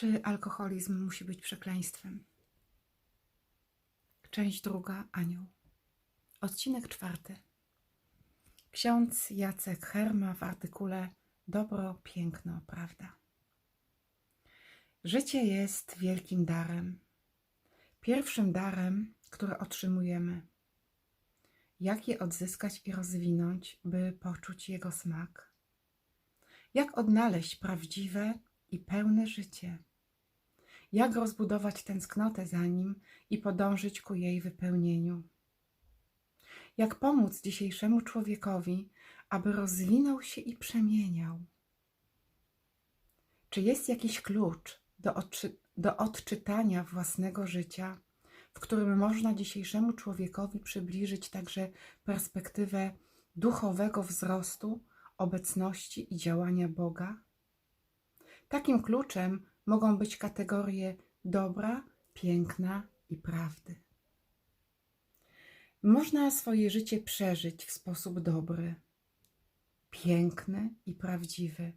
Czy alkoholizm musi być przekleństwem? Część druga Anioł. Odcinek czwarty. Ksiądz Jacek Herma w artykule Dobro, piękno, prawda. Życie jest wielkim darem. Pierwszym darem, który otrzymujemy. Jak je odzyskać i rozwinąć, by poczuć jego smak? Jak odnaleźć prawdziwe i pełne życie? Jak rozbudować tęsknotę za nim i podążyć ku jej wypełnieniu. Jak pomóc dzisiejszemu człowiekowi, aby rozwinął się i przemieniał? Czy jest jakiś klucz do, odczy do odczytania własnego życia, w którym można dzisiejszemu człowiekowi przybliżyć także perspektywę duchowego wzrostu, obecności i działania Boga? Takim kluczem mogą być kategorie dobra, piękna i prawdy. Można swoje życie przeżyć w sposób dobry, piękny i prawdziwy.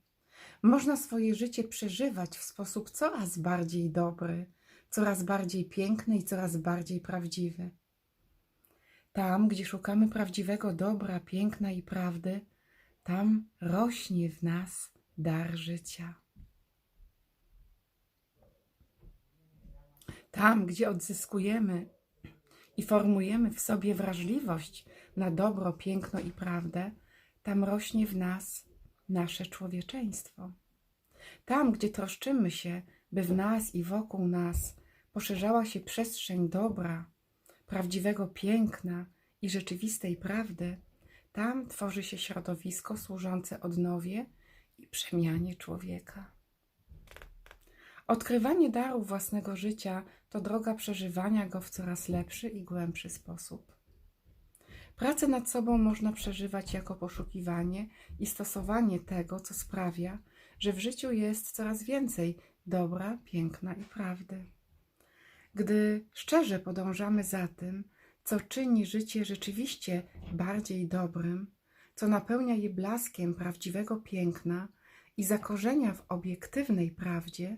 Można swoje życie przeżywać w sposób coraz bardziej dobry, coraz bardziej piękny i coraz bardziej prawdziwy. Tam, gdzie szukamy prawdziwego dobra, piękna i prawdy, tam rośnie w nas dar życia. Tam, gdzie odzyskujemy i formujemy w sobie wrażliwość na dobro, piękno i prawdę, tam rośnie w nas nasze człowieczeństwo. Tam, gdzie troszczymy się, by w nas i wokół nas poszerzała się przestrzeń dobra, prawdziwego piękna i rzeczywistej prawdy, tam tworzy się środowisko służące odnowie i przemianie człowieka. Odkrywanie daru własnego życia to droga przeżywania go w coraz lepszy i głębszy sposób. Pracę nad sobą można przeżywać jako poszukiwanie i stosowanie tego, co sprawia, że w życiu jest coraz więcej dobra, piękna i prawdy. Gdy szczerze podążamy za tym, co czyni życie rzeczywiście bardziej dobrym, co napełnia je blaskiem prawdziwego piękna i zakorzenia w obiektywnej prawdzie,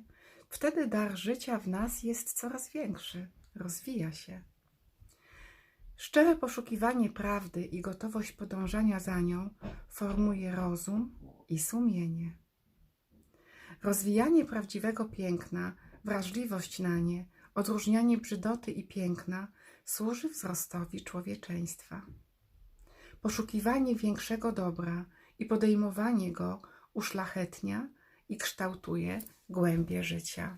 Wtedy dar życia w nas jest coraz większy, rozwija się. Szczere poszukiwanie prawdy i gotowość podążania za nią formuje rozum i sumienie. Rozwijanie prawdziwego piękna, wrażliwość na nie, odróżnianie brzydoty i piękna służy wzrostowi człowieczeństwa. Poszukiwanie większego dobra i podejmowanie go uszlachetnia i kształtuje głębie życia.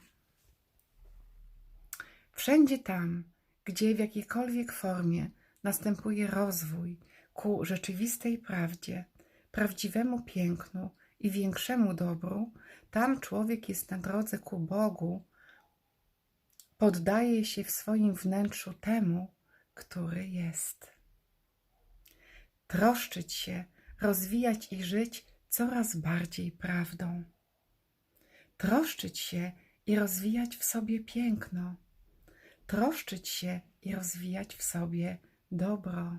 Wszędzie tam, gdzie w jakiejkolwiek formie następuje rozwój ku rzeczywistej prawdzie, prawdziwemu pięknu i większemu dobru, tam człowiek jest na drodze ku Bogu, poddaje się w swoim wnętrzu temu, który jest. Troszczyć się, rozwijać i żyć coraz bardziej prawdą troszczyć się i rozwijać w sobie piękno, troszczyć się i rozwijać w sobie dobro.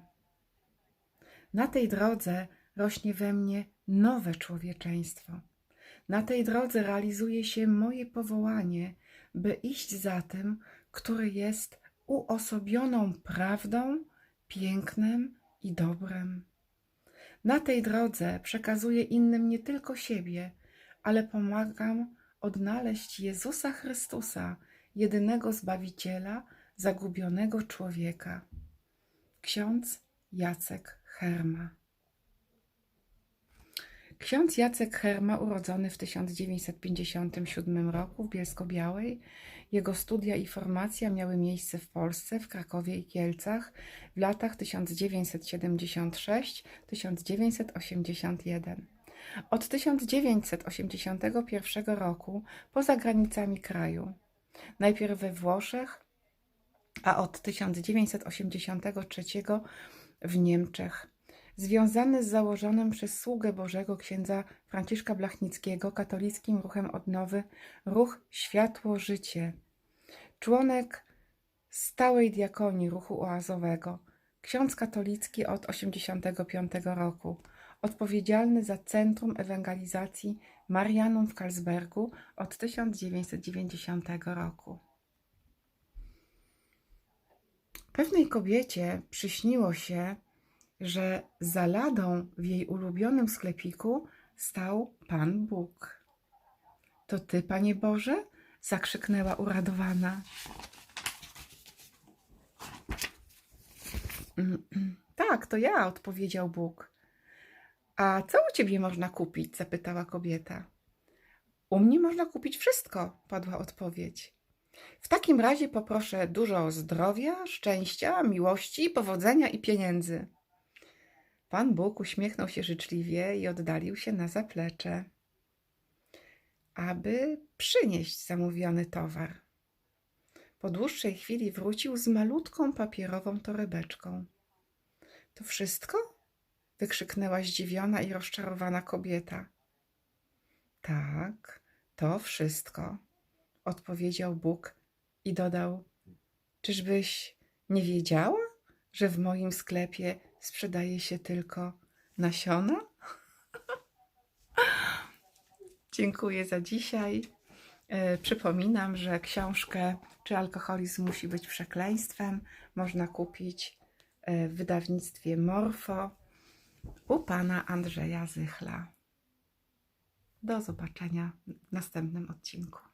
Na tej drodze rośnie we mnie nowe człowieczeństwo. Na tej drodze realizuje się moje powołanie, by iść za tym, który jest uosobioną prawdą, pięknem i dobrem. Na tej drodze przekazuję innym nie tylko siebie, ale pomagam odnaleźć Jezusa Chrystusa, jedynego Zbawiciela zagubionego człowieka. Ksiądz Jacek Herma. Ksiądz Jacek Herma, urodzony w 1957 roku w Bielsko-Białej, jego studia i formacja miały miejsce w Polsce, w Krakowie i Kielcach w latach 1976-1981. Od 1981 roku poza granicami kraju. Najpierw we Włoszech, a od 1983 w Niemczech. Związany z założonym przez sługę Bożego księdza Franciszka Blachnickiego katolickim ruchem odnowy Ruch Światło Życie. Członek stałej diakonii ruchu oazowego. Ksiądz katolicki od 1985 roku odpowiedzialny za Centrum Ewangelizacji Marianum w Karlsbergu od 1990 roku. Pewnej kobiecie przyśniło się, że za ladą w jej ulubionym sklepiku stał Pan Bóg. To ty, Panie Boże? zakrzyknęła uradowana. "Mm, mm, Tak, to ja, odpowiedział Bóg. A co u ciebie można kupić? zapytała kobieta. U mnie można kupić wszystko, padła odpowiedź. W takim razie poproszę dużo zdrowia, szczęścia, miłości, powodzenia i pieniędzy. Pan Bóg uśmiechnął się życzliwie i oddalił się na zaplecze, aby przynieść zamówiony towar. Po dłuższej chwili wrócił z malutką papierową torebeczką. To wszystko? Wykrzyknęła zdziwiona i rozczarowana kobieta. Tak, to wszystko, odpowiedział Bóg i dodał: Czyżbyś nie wiedziała, że w moim sklepie sprzedaje się tylko nasiona? Dziękuję za dzisiaj. E, Przypominam, że książkę Czy alkoholizm musi być przekleństwem można kupić e, w wydawnictwie Morfo u pana Andrzeja Zychla. Do zobaczenia w następnym odcinku.